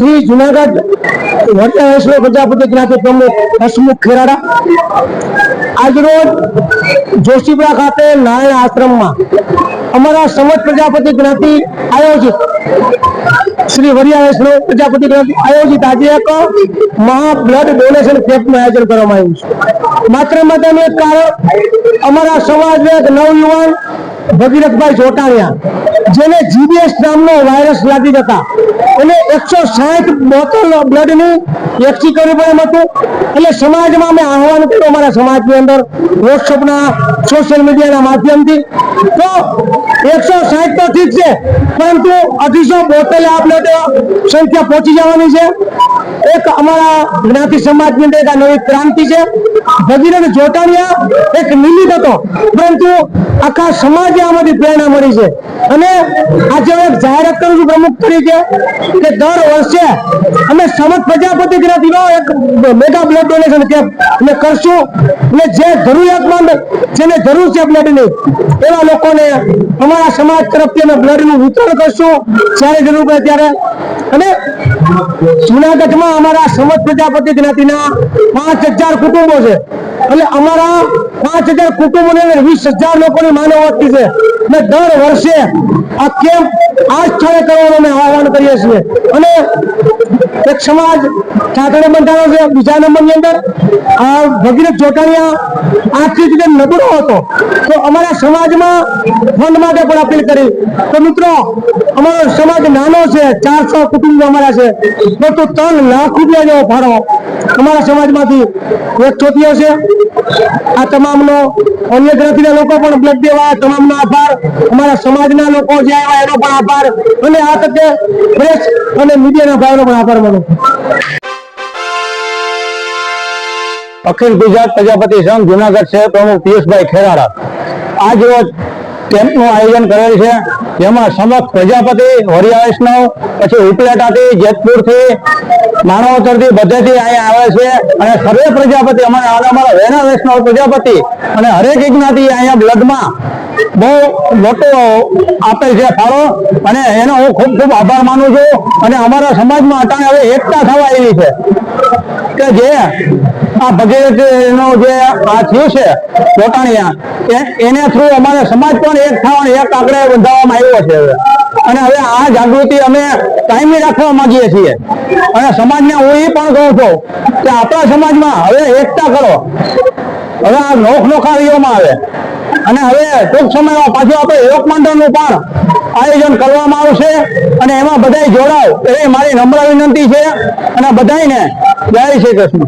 શ્રી જુનાગઢ વટેશ્વર પ્રજાપતિ જ્ઞાતિ પ્રમુખ હસમુખ ખેરાડા આજરોજ જોશીપુરા ખાતે નારાયણ આશ્રમમાં અમારા સમજ પ્રજાપતિ જ્ઞાતિ આયોજિત, શ્રી વરિયા વૈષ્ણવ પ્રજાપતિ જ્ઞાતિ આયોજિત આજે એક મહા બ્લડ ડોનેશન કેમ્પનું આયોજન કરવામાં આવ્યું છે. માત્ર માટેનું એક કારણ, અમારા સમાજના નવયુવાન ભગીરથભાઈ જોટાણિયા જેને જીબીએસ નામનો વાયરસ લાગી જતા. એને એકસો સાઠ બોટલ બ્લડનું એકઠી કરવી પણ હતું. એટલે સમાજમાં અમે આહવાન કર્યું અમારા સમાજની અંદર વોટ્સઅપના સોશિયલ મીડિયાના માધ્યમથી. તો એકસો સાઠ તો ઠીક છે, પરંતુ અઢીસો બોટલ આ બ્લડ સંખ્યા પહોંચી જવાની છે. એક અમારા જ્ઞાતિ સમાજની અંદર એક નવી ક્રાંતિ છે. ભગીરથ જોટાણિયા એક નિમિત્ત હતો, પરંતુ આખા સમાજે આમાંથી પ્રેરણા મળી છે. અને આજે હું એક જાહેરાત કરું છું પ્રમુખ તરીકે કે દર વર્ષે અમે સમજ પ્રજાપતિ જ્ઞાતિનો એક મેગા બ્લડ ડોનેશન કેમ્પ અમે કરશું. અને જે જરૂરિયાતમંદ, જેને જરૂર છે બ્લડની એવા લોકોને અમારા સમાજ તરફથી અમે બ્લડનું વિતરણ કરશું. જ્યારે જરૂર પડે ત્યારે અને જુનાગઢમાં અમારા સમજ પ્રજાપતિ જ્ઞાતિના પાંચ હજાર કુટુંબો છે. એટલે અમારા પાંચ હજાર કુટુંબોને વીસ હજાર લોકોની માનવ છે. અને દર વર્ષે આ કેમ્પ આ સ્થળે કરવાનો અમે આહવાન કરીએ છીએ. અને એક સમાજ ઠાકરે બંધાણો છે, બીજા નંબરની અંદર. આ ભગીરથ જોટાણીયા આર્થિક રીતે નબળો હતો. તો અમારા સમાજમાં ફંડ માટે પણ અપીલ કરી. તો મિત્રો, અમારો સમાજ નાનો છે, ચારસો કુટુંબો અમારા છે. પરંતુ ત્રણ લાખ રૂપિયા જેવો ફાળો અમારા સમાજમાંથી એક થયો છે. આ તમામનો અન્ય જ્ઞાતિના લોકો પણ બ્લડ દેવા તમામનો આભાર. અમારા સમાજના લોકો જે આવ્યા એનો પણ આભાર. અને આ તકે પ્રેસ અને મીડિયાના ભાઈનો પણ આભાર માનું અખિલ ગુજરાત પ્રજાપતિ સંઘ જુનાગઢ શહેર પ્રમુખ પિયુષભાઈ ખેરાડા. આજ રોજ કેમ્પનું આયોજન કરેલ છે. જેમાં સમક્ષ પ્રજાપતિ, વરિયા વૈષ્ણવ, પછી ઉપલેટાથી જેતપુરથી માનવતરથી બધેથી અહીંયા આવે છે. અને સર્વે પ્રજાપતિ, અમારા અમારા વેના વૈષ્ણવ પ્રજાપતિ અને હરેક જ્ઞાતિ અહીંયા બ્લડમાં બહુ મોટો આપે છે ફાળો અને એનો હું ખૂબ ખૂબ આભાર માનું છું અને અમારા સમાજમાં અટાણે હવે એકતા થવા એવી છે. કે જે આ ભગીરથનો જે આ થયું છે પોતાણીયા એને થ્રુ અમારે સમાજ પણ એક થવાનો એક આંકડે બંધાવવામાં આવ્યો છે હવે. અને હવે આ જાગૃતિ અમે કાયમી રાખવા માંગીએ છીએ. અને સમાજને હું એ પણ કહું છું કે આપણા સમાજમાં હવે એકતા કરો. હવે આ નોખ નોખારીઓમાં આવે. અને હવે ટૂંક સમયમાં પાછું આપણે યોગ મંડળનું પણ આયોજન કરવામાં આવશે અને એમાં બધાય જોડાવ એ મારી નમ્ર વિનંતી છે અને બધાને જય શ્રી કૃષ્ણ.